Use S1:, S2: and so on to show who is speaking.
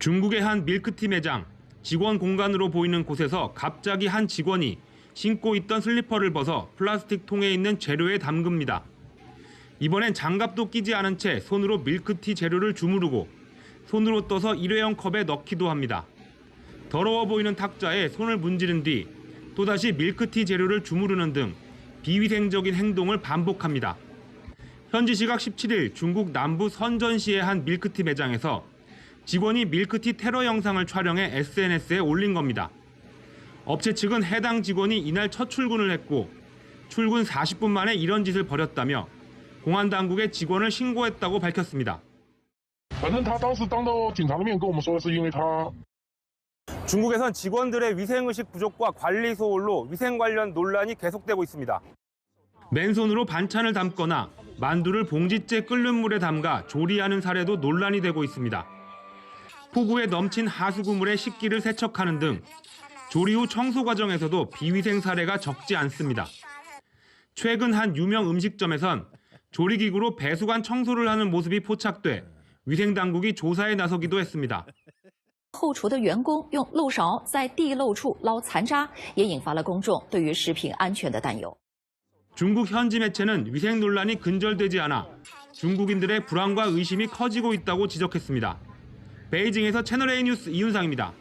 S1: 중국의 한 밀크티 매장 직원 공간으로 보이는 곳에서 갑자기 한 직원이 신고 있던 슬리퍼를 벗어 플라스틱 통에 있는 재료에 담급니다. 이번엔 장갑도 끼지 않은 채 손으로 밀크티 재료를 주무르고 손으로 떠서 일회용 컵에 넣기도 합니다. 더러워 보이는 탁자에 손을 문지른 뒤 또다시 밀크티 재료를 주무르는 등 비위생적인 행동을 반복합니다. 현지 시각 17일 중국 남부 선전시의 한 밀크티 매장에서 직원이 밀크티 테러 영상을 촬영해 SNS에 올린 겁니다. 업체 측은 해당 직원이 이날 첫 출근을 했고 출근 40분 만에 이런 짓을 벌였다며 공안 당국에 직원을 신고했다고 밝혔습니다.
S2: 反正他当时当着警察的面跟我们说，是因为他
S1: 중국에선 직원들의 위생의식 부족과 관리 소홀로 위생 관련 논란이 계속되고 있습니다. 맨손으로 반찬을 담거나 만두를 봉지째 끓는 물에 담가 조리하는 사례도 논란이 되고 있습니다. 포구에 넘친 하수구물에 식기를 세척하는 등 조리 후 청소 과정에서도 비위생 사례가 적지 않습니다. 최근 한 유명 음식점에선 조리기구로 배수관 청소를 하는 모습이 포착돼 위생 당국이 조사에 나서기도 했습니다.
S3: 后厨的员工用漏勺在地漏处捞残渣，也引发了公众对于食品安全的担忧。
S1: 중국 현지 매체는 위생 논란이 근절되지 않아 중국인들의 불안과 의심이 커지고 있다고 지적했습니다. 베이징에서 채널A 뉴스 이윤상입니다.